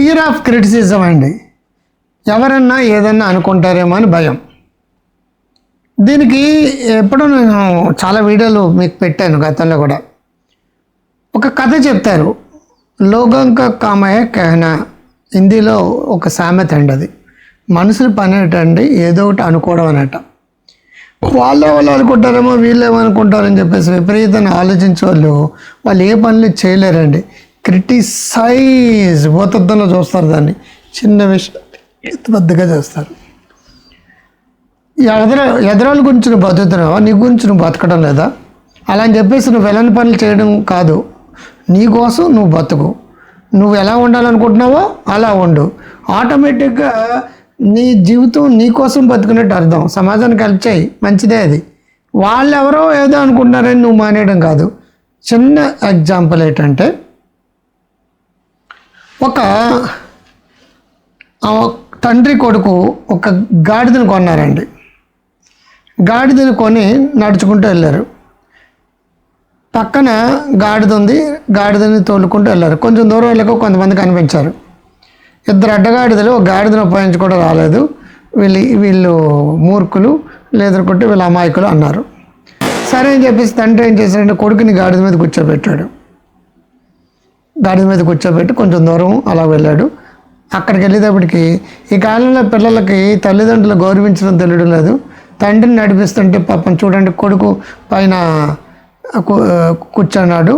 Fear of criticism అండి. ఎవరన్నా ఏదన్నా అనుకుంటారేమో అని భయం. దీనికి ఎప్పుడో నేను చాలా వీడియోలు మీకు పెట్టాను గతంలో కూడా. ఒక కథ చెప్తారు. లోగంక కామయ కహనా హిందీలో ఒక సామెత అండి అది. మనుషులు పని ఏంటండి? ఏదో ఒకటి అనుకోవడం అనట వాళ్ళు వాళ్ళు అనుకుంటారేమో వీళ్ళు ఏమనుకుంటారని చెప్పేసి విపరీతంగా ఆలోచించే వాళ్ళు వాళ్ళు ఏ పనులు చేయలేరండి. క్రిటిసైజ్ భూతత్వంలో చూస్తారు దాన్ని. చిన్న విషయం పెద్దగా చేస్తారు. ఎదర ఎదరాల గురించి నువ్వు బతుకుతున్నావా? నీ గురించి నువ్వు బతకడం లేదా? అలా అని చెప్పేసి నువ్వు వెళ్ళని పనులు చేయడం కాదు. నీ కోసం నువ్వు బతుకు. నువ్వు ఎలా ఉండాలనుకుంటున్నావో అలా ఉండు. ఆటోమేటిక్గా నీ జీవితం నీ కోసం బతుకున్నట్టు అర్థం. సమాజానికి హెల్ప్ చేయి. మంచిదే అది. వాళ్ళు ఎవరో ఏదో అనుకుంటున్నారని నువ్వు మానేయడం కాదు. చిన్న ఎగ్జాంపుల్ ఏంటంటే ఒక తండ్రి కొడుకు ఒక గాడిదను కొన్నారండి. గాడిదను కొని నడుచుకుంటూ వెళ్ళారు. పక్కన గాడిద ఉంది గాడిదని తోలుకుంటూ వెళ్ళారు. కొంచెం దూరం వెళ్ళక కొంతమంది కనిపించారు. ఇద్దరు అడ్డగాడిదలు ఒక గాడిదను ఉపయోగించుకోవడం రాలేదు. వీళ్ళు వీళ్ళు మూర్ఖులు లేదనుకుంటే వీళ్ళు అమాయకులు అన్నారు. సరే అని చెప్పేసి తండ్రి ఏం చేశాడంటే కొడుకుని గాడిద మీద కూర్చోబెట్టాడు. గాడిద మీద కూర్చోబెట్టి కొంచెం దూరం అలా వెళ్ళాడు. అక్కడికి వెళ్ళేటప్పటికి ఈ కాలంలో పిల్లలకి తల్లిదండ్రులు గౌరవించడం తెలియడం లేదు. తండ్రిని నడిపిస్తుంటే పాపం చూడండి కొడుకు పైన కూర్చున్నాడు.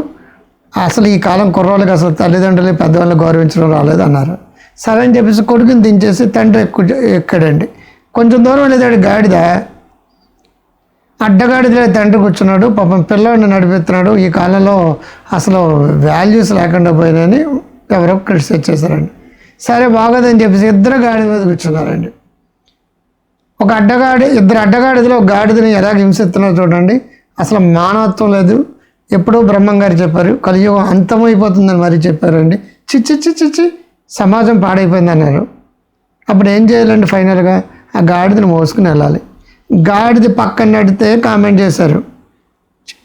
అసలు ఈ కాలం కుర్రోళ్ళకి అసలు తల్లిదండ్రులు పెద్దవాళ్ళు గౌరవించడం రాలేదు అన్నారు. సరే అని చెప్పేసి కొడుకుని దించేసి తండ్రి ఎక్కు ఎక్కాడండి. కొంచెం దూరం వెళ్ళేదాడు గాడిద అడ్డగాడిదలే తండ్రి కూర్చున్నాడు పాపం పిల్లవాడిని నడిపిస్తున్నాడు. ఈ కాలంలో అసలు వాల్యూస్ లేకుండా పోయినాయని ఎవరో క్రిటిసైజ్ చేశారండి సరే బాగోదని చెప్పేసి ఇద్దరు గాడిద మీద కూర్చున్నారండి. ఒక అడ్డగాడి ఇద్దరు అడ్డగాడిదలో ఒక గాడిదని ఎలా హింసిస్తున్నారో చూడండి. అసలు మానవత్వం లేదు. ఎప్పుడో బ్రహ్మంగారు చెప్పారు కలియుగం అంతమైపోతుందని మరి చెప్పారండి. చిచ్చి చిచ్చి చిచ్చి సమాజం పాడైపోయింది అన్నారు. అప్పుడు ఏం చేయాలండి ఫైనల్గా ఆ గాడిదని మోసుకుని వెళ్ళాలి. గాడిది పక్కన నడితే కామెంట్ చేశారు.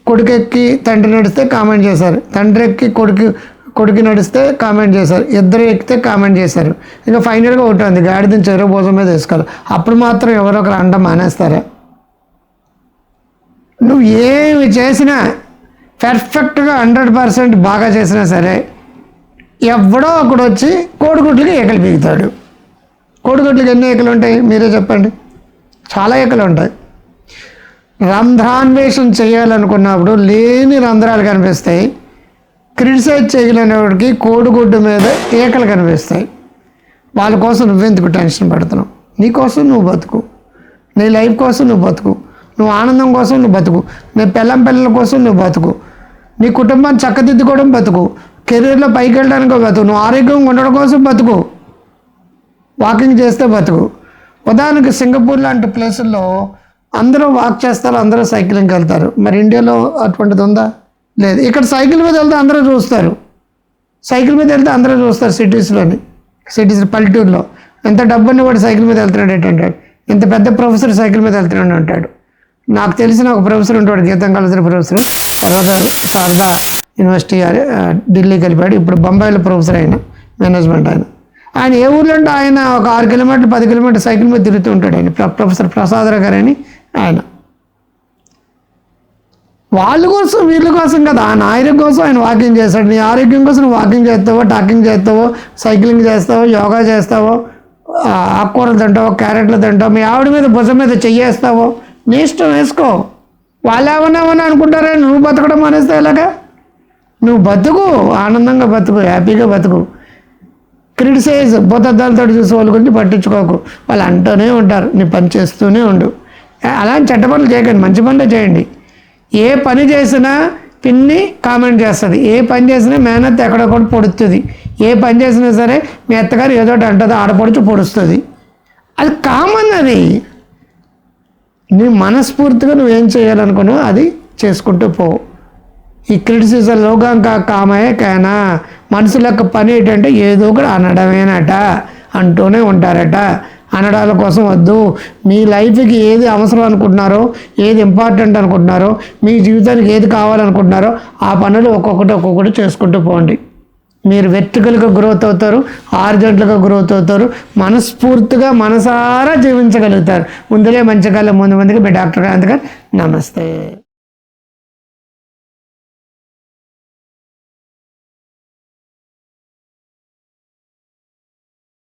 కొడుకెక్కి తండ్రి నడిస్తే కామెంట్ చేశారు. తండ్రి ఎక్కి కొడుకు కొడుకు నడిస్తే కామెంట్ చేశారు. ఇద్దరు ఎక్కితే కామెంట్ చేశారు. ఇంకా ఫైనల్గా ఒకటి ఉంది. గాడిదని చెరువు భోజనం మీద వేసుకోవాలి. అప్పుడు మాత్రం ఎవరో ఒకరు అండ మానేస్తారా? నువ్వు ఏమి చేసినా పర్ఫెక్ట్గా హండ్రెడ్ పర్సెంట్ బాగా చేసినా సరే ఎవడో ఒకడు వచ్చి కోడిగుడ్లకి ఏకలు పీకుతాడు. కోడిగుడ్లకి ఎన్ని ఏకలు ఉంటాయి? మీరే చెప్పండి. చాలా ఎక్కలు ఉంటాయి. రంధ్రాన్వేషణ చేయాలనుకున్నప్పుడు లేని రంధ్రాలు కనిపిస్తాయి. క్రిటిసైజ్ చేయలేనివాడికి కోడిగుడ్డు మీద ఏకలు కనిపిస్తాయి. వాళ్ళ కోసం నువ్వెందుకు టెన్షన్ పడుతున్నావు? నీ కోసం నువ్వు బతుకు. నీ లైఫ్ కోసం నువ్వు బతుకు. నువ్వు ఆనందం కోసం నువ్వు బతుకు. నీ పిల్లం పిల్లల కోసం నువ్వు బతుకు. నీ కుటుంబాన్ని చక్కదిద్దుకోవడం బతుకు. కెరీర్లో పైకి వెళ్ళడానికి బతుకు. నువ్వు ఆరోగ్యంగా ఉండడం కోసం బతుకు. వాకింగ్ చేస్తే బతుకు. ఉదాహరణకు సింగపూర్ లాంటి ప్లేసుల్లో అందరూ వాక్ చేస్తారు అందరూ సైక్లింగ్కి వెళ్తారు. మరి ఇండియాలో అటువంటిది ఉందా? లేదు. ఇక్కడ సైకిల్ మీద వెళ్తే అందరూ చూస్తారు. సైకిల్ మీద వెళ్తే అందరూ చూస్తారు సిటీస్లోని సిటీస్ పల్లెటూరులో. ఎంత డబ్బుని వాడు సైకిల్ మీద వెళ్తున్నాడు ఏంటంటాడు ఇంత పెద్ద ప్రొఫెసర్ సైకిల్ మీద వెళ్తున్నాడు అంటాడు. నాకు తెలిసిన ఒక ప్రొఫెసర్ ఉంటాడు గీతం కలిసిన ప్రొఫెసర్ తర్వాత శారదా యూనివర్సిటీ ఢిల్లీ కలిపాడు. ఇప్పుడు బొంబాయిలో ప్రొఫెసర్ ఆయన మేనేజ్మెంట్ ఆయన. ఆయన ఏ ఊర్లో ఉంటే ఆయన ఒక ఆరు కిలోమీటర్లు పది కిలోమీటర్ సైకిల్ మీద తిరుగుతూ ఉంటాడు ఆయన. ప్ర- ప్రొఫెసర్ ప్రసాదరావు గారు అని ఆయన. వాళ్ళ కోసం వీళ్ళ కోసం కదా ఆయన ఆయన కోసం ఆయన వాకింగ్ చేస్తాడు. నీ ఆరోగ్యం కోసం నువ్వు వాకింగ్ చేస్తావో టాకింగ్ చేస్తావో సైక్లింగ్ చేస్తావో యోగా చేస్తావో ఆకుకూరలు తింటావో క్యారెట్లు తింటావో మీ ఆవిడ మీద భుజం మీద చెయ్యేస్తావో నీ ఇష్టం వేసుకో. వాళ్ళు ఏమన్నా ఏమన్నా అనుకుంటారా నువ్వు బతకడం మానేస్తే ఎలాగా? నువ్వు బతుకు ఆనందంగా బతుకు హ్యాపీగా బతుకు. క్రిటిసైజ్ భూతద్దాలతో చూసే వాళ్ళ గురించి పట్టించుకోకు. వాళ్ళు అంటూనే ఉంటారు నీ పని చేస్తూనే ఉండు. అలాంటి చెడ్డ పనులు చేయకండి మంచి పనులే చేయండి. ఏ పని చేసినా పిన్ని కామెంట్ చేస్తుంది. ఏ పని చేసినా మేనత్ ఎక్కడొక్కడ పొడుస్తుంది. ఏ పని చేసినా సరే మీ అత్తగారు ఏదో ఒకటి అంటుంది ఆడపడుచు పొడుస్తుంది. అది కామన్ అది. నీ మనస్ఫూర్తిగా నువ్వేం చేయాలనుకున్నావు అది చేసుకుంటూ పోవు ఈ క్రిటిసిజం లోగాంక కామయే కానా? మనుషుల యొక్క పని ఏంటంటే ఏదో ఒకటి అనడమేనట అంటూనే ఉంటారట. అనడాల కోసం వద్దు. మీ లైఫ్కి ఏది అవసరం అనుకుంటున్నారో ఏది ఇంపార్టెంట్ అనుకుంటున్నారో మీ జీవితానికి ఏది కావాలనుకుంటున్నారో ఆ పనులు ఒక్కొక్కటి ఒక్కొక్కటి చేసుకుంటూ పోండి. మీరు వెర్టికల్గా గ్రోత్ అవుతారు ఆర్జెంట్లుగా గ్రోత్ అవుతారు మనస్ఫూర్తిగా మనసారా జీవించగలుగుతారు. ముందులే మంచి కాలం ముందు ముందుగా మీ డాక్టర్ కాంత్ గారు నమస్తే.